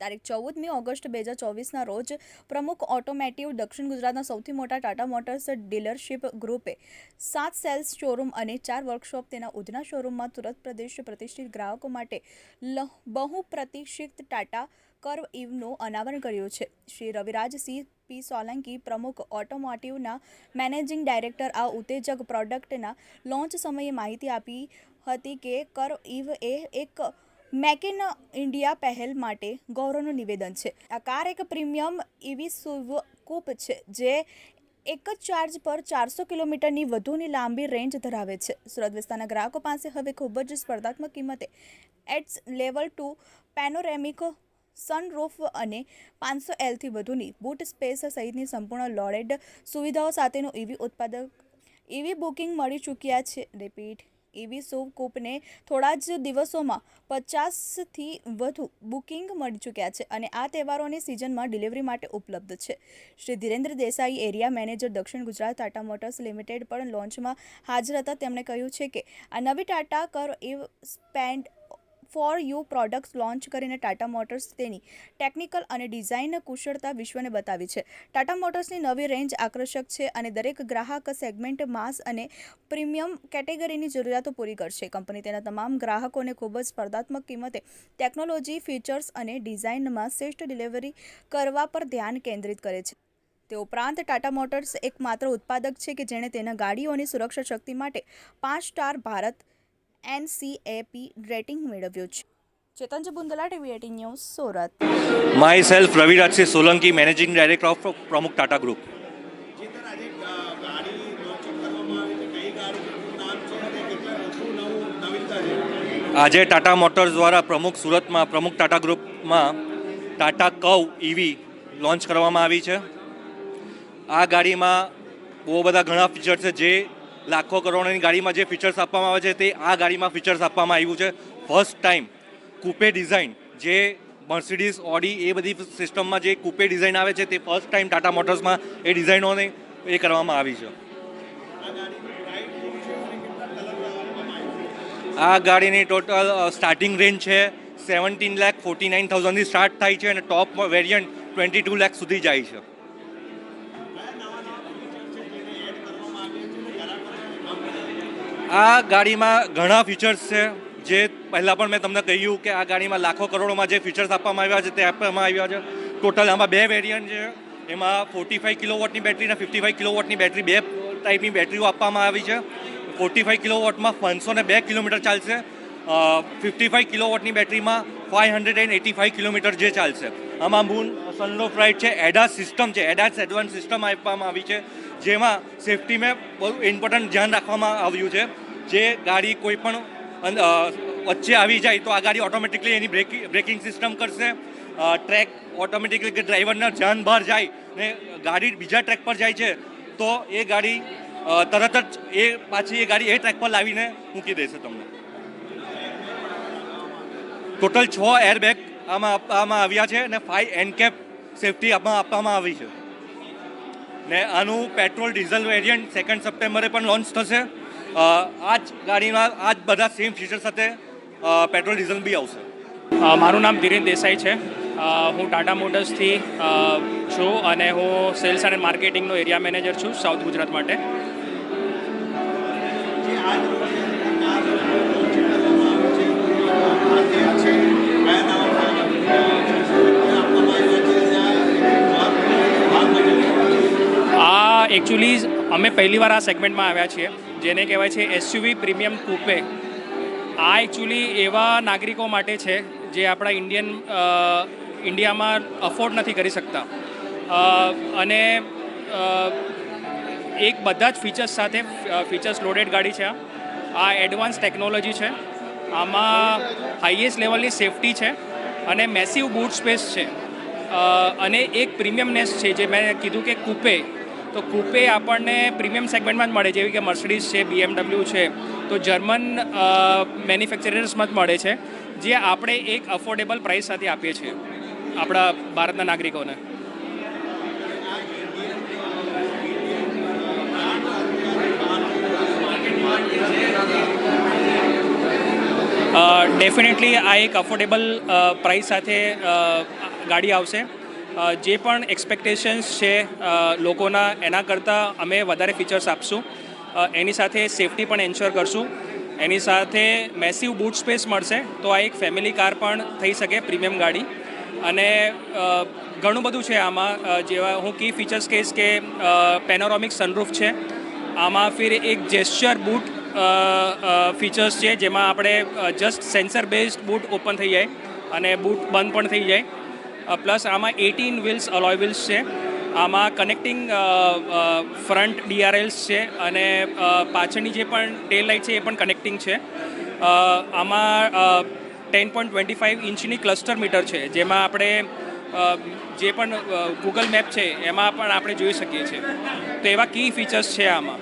તારીખ ચૌદમી ઓગસ્ટ બે હજાર ચોવીસના રોજ પ્રમુખ ઓટોમેટિવ દક્ષિણ ગુજરાતના સૌથી મોટા ટાટા મોટર્સ ડીલરશીપ ગ્રુપે સાત સેલ્સ શોરૂમ અને ચાર વર્કશોપ તેના ઉધના શોરૂમમાં તુરત પ્રદેશ પ્રતિષ્ઠિત ગ્રાહકો માટે લ- બહુ પ્રતિષ્ઠિત ટાટા કર્વ ઇવનું અનાવરણ કર્યું છે. શ્રી રવિરાજસિંહ પી. સોલંકી, પ્રમુખ ઓટોમોટિવના મેનેજિંગ ડાયરેક્ટર આ ઉત્તેજક પ્રોડક્ટના લોન્ચ સમયે માહિતી આપી હતી કે કર્વ ઇવ એ એક મેક ઇન ઇન્ડિયા પહેલ માટે ગૌરવનું નિવેદન છે. આ કાર એક પ્રીમિયમ એવી સુવ કૂપ છે, જે એક જ ચાર્જ પર ચારસો કિલોમીટરની વધુની લાંબી રેન્જ ધરાવે છે. સુરત વિસ્તારના ગ્રાહકો પાસે હવે ખૂબ જ સ્પર્ધાત્મક કિંમતે ADAS level two panoramic sunroof અને પાંચસો એલથી વધુની બૂટ સ્પેસ સહિતની સંપૂર્ણ લોડેડ સુવિધાઓ સાથેનું ઈવી ઉત્પાદક ઈવી બુકિંગ મળી ચૂક્યા છે. રિપીટ ઈવી સુવ કૂપને થોડા જ દિવસોમાં પચાસથી વધુ બુકિંગ મળી ચૂક્યા છે અને આ તહેવારોની સિઝનમાં ડિલિવરી માટે ઉપલબ્ધ છે. શ્રી ધીરેન્દ્ર દેસાઈ એરિયા મેનેજર દક્ષિણ ગુજરાત ટાટા મોટર્સ લિમિટેડ પણ લોન્ચમાં હાજર હતા. તેમણે કહ્યું છે કે આ નવી ટાટા કર એ સ્પેન્ડ ફોર યુ પ્રોડક્ટ્સ લોન્ચ કરીને ટાટા મોટર્સ તેની ટેકનિકલ અને ડિઝાઇન કુશળતા વિશ્વને બતાવી છે. ટાટા મોટર્સની નવી રેન્જ આકર્ષક છે અને દરેક ગ્રાહક સેગમેન્ટ માસ અને પ્રીમિયમ કેટેગરીની જરૂરિયાતો પૂરી કરશે. કંપની તેના તમામ ગ્રાહકોને ખૂબ જ સ્પર્ધાત્મક કિંમતે ટેકનોલોજી, ફીચર્સ અને ડિઝાઇનમાં શ્રેષ્ઠ ડિલિવરી કરવા પર ધ્યાન કેન્દ્રિત કરે છે. તે ઉપરાંત ટાટા મોટર્સ એકમાત્ર ઉત્પાદક છે કે જેણે તેના ગાડીઓની સુરક્ષા શક્તિ માટે પાંચ સ્ટાર ભારત એનસીએપી રેટિંગ મેળવ્યું છે. Chetanji Bundela TV eighteen news Surat. Myself Ravi Rajsinh Solanki managing director of Pramukh Tata group. આજે ટાટા મોટર્સ દ્વારા પ્રમુખ સુરતમાં પ્રમુખ ટાટા ગ્રુપમાં ટાટા કવ ઈવી લોન્ચ કરવામાં આવી છે. આ ગાડીમાં બહુ બધા ઘણા ફીચર્સ છે જે લાખો કરોડોની ગાડીમાં જે ફીચર્સ આપવામાં આવે છે તે આ ગાડીમાં ફીચર્સ આપવામાં આવ્યું છે. ફર્સ્ટ ટાઈમ કૂપે ડિઝાઇન જે મર્સિડીઝ ઓડી એ બધી સિસ્ટમમાં જે કૂપે ડિઝાઇન આવે છે તે ફર્સ્ટ ટાઈમ ટાટા મોટર્સમાં એ ડિઝાઇનોને એ કરવામાં આવી છે. આ ગાડીની ટોટલ સ્ટાર્ટિંગ રેન્જ છે સેવન્ટીન લેખ ફોર્ટી નાઇન થાઉઝન્ડથી સ્ટાર્ટ થાય છે અને ટોપ વેરિયન્ટ ટ્વેન્ટી ટુ લેખ સુધી જાય છે કયા નવા નવા ફીચર છે જેને એડ કરવામાં આવ્યા છે અને ગ્રાહકોને કામ કરે આ ગાડીમાં ઘણા ફીચર્સ છે. જે પહેલાં પણ મેં તમને કહ્યું કે આ ગાડીમાં લાખો કરોડોમાં જે ફીચર્સ આપવામાં આવ્યા છે તે આપવામાં આવ્યા છે. ટોટલ આમાં બે વેરિયન્ટ છે. એમાં ફોર્ટી ફાઇવ કિલો વોટની બેટરી અને ફિફ્ટી ફાઇવ કિલોવોટની બેટરી બે ટાઈપની બેટરીઓ આપવામાં આવી છે. ફોર્ટી ફાઇવ કિલો વોટમાં પાંચસો ને બે કિલોમીટર ચાલશે. ફિફ્ટી ફાઇવ કિલો વોટની બેટરીમાં five hundred and eighty five kilometre જે ચાલશે. આમાં મૂન સનલોફ રાઇટ છે. એડાસ સિસ્ટમ છે. એડાસ એડવાન્સ સિસ્ટમ આપવામાં આવી છે. જેમાં સેફટીમાં બહુ ઇમ્પોર્ટન્ટ ધ્યાન રાખવામાં આવ્યું છે. જે ગાડી કોઈ પણ વચ્ચે આવી જાય તો આ ગાડી ઓટોમેટિકલી એની બ્રેકિંગ બ્રેકિંગ સિસ્ટમ કરશે. ટ્રેક ઓટોમેટિકલી કે ડ્રાઈવરના ધ્યાન બહાર જાય ને ગાડી બીજા ટ્રેક પર જાય છે, તો એ ગાડી તરત જ એ પાછી એ ગાડી એ ટ્રેક પર લાવીને મૂકી દેશે તમને. ટોટલ છ એરબેગ આમાં આપવામાં આવ્યા છે અને ફાઇવ એનકેપ સેફટી આપવામાં આવી છે. ને આનું પેટ્રોલ ડીઝલ વેરિયન્ટ સેકન્ડ સપ્ટેમ્બરે પણ લોન્ચ થશે. આ જ ગાડીમાં આ જ બધા સેમ ફીચર સાથે પેટ્રોલ ડીઝલ બી આવશે. મારું નામ ધીરેન દેસાઈ છે. હું ટાટા મોટર્સથી છું અને હું સેલ્સ અને માર્કેટિંગનો એરિયા મેનેજર છું સાઉથ ગુજરાત માટે. આજે આજ એકચ્યુઅલી અમે પહેલીવાર આ સેગમેન્ટમાં આવ્યા છીએ, જેને કહેવાય છે એસયુવી પ્રીમિયમ કૂપે આ એકચ્યુઅલી એવા નાગરિકો માટે છે જે આપણા ઇન્ડિયન ઇન્ડિયામાં અફોર્ડ નથી કરી શકતા. અને એક બધા જ ફીચર્સ સાથે ફીચર્સ લોડેડ ગાડી છે. આ. એડવાન્સ ટેકનોલોજી છે. આમાં હાઈએસ્ટ લેવલની સેફટી છે અને મેસિવ બૂટ સ્પેસ છે. અને એક પ્રીમિયમનેસ છે જે મેં કીધું કે કૂપે તો કૂપે આપણને પ્રીમિયમ સેગમેન્ટમાં જ મળે, જેવી કે મર્સિડીઝ છે બીએમડબલ્યુ છે, તો જર્મન મેન્યુફેક્ચરર્સમાં જ મળે છે, જે આપણે એક અફોર્ડેબલ પ્રાઇસ સાથે આપીએ છીએ, આપણા ભારતના નાગરિકોને. ડેફિનેટલી આ એક અફોર્ડેબલ પ્રાઇસ સાથે ગાડી આવશે. જે પણ એક્સપેક્ટેશન્સ છે લોકોના, એના કરતાં અમે વધારે ફીચર્સ આપશું. એની સાથે સેફટી પણ એન્શ્યોર કરશું. એની સાથે મેસિવ બૂટ સ્પેસ મળશે, તો આ એક ફેમિલી કાર પણ થઈ શકે પ્રીમિયમ ગાડી. અને ઘણું બધું છે આમાં જેવા હું કી ફીચર્સ કહીશ કે પેનોરોમિક સનરૂફ છે. આમાં ફિર એક જેસ્ચર બૂટ ફીચર્સ છે, જેમાં આપણે just sensor based boot open થઈ જાય અને બૂટ બંધ પણ થઈ જાય. પ્લસ આમાં એટીન વ્હીલ્સ અલોય વ્હીલ્સ છે. આમાં કનેક્ટિંગ ફ્રન્ટ ડીઆરએલ્સ છે અને પાછળની જે પણ ટેલ લાઇટ છે એ પણ કનેક્ટિંગ છે. આમાં ટેન પોઈન્ટ ટ્વેન્ટી ફાઇવ ઇંચની ક્લસ્ટર મીટર છે, જેમાં આપણે જે પણ ગૂગલ મેપ છે, એમાં પણ આપણે જોઈ શકીએ છીએ. તો એવા કી ફીચર્સ છે આમાં.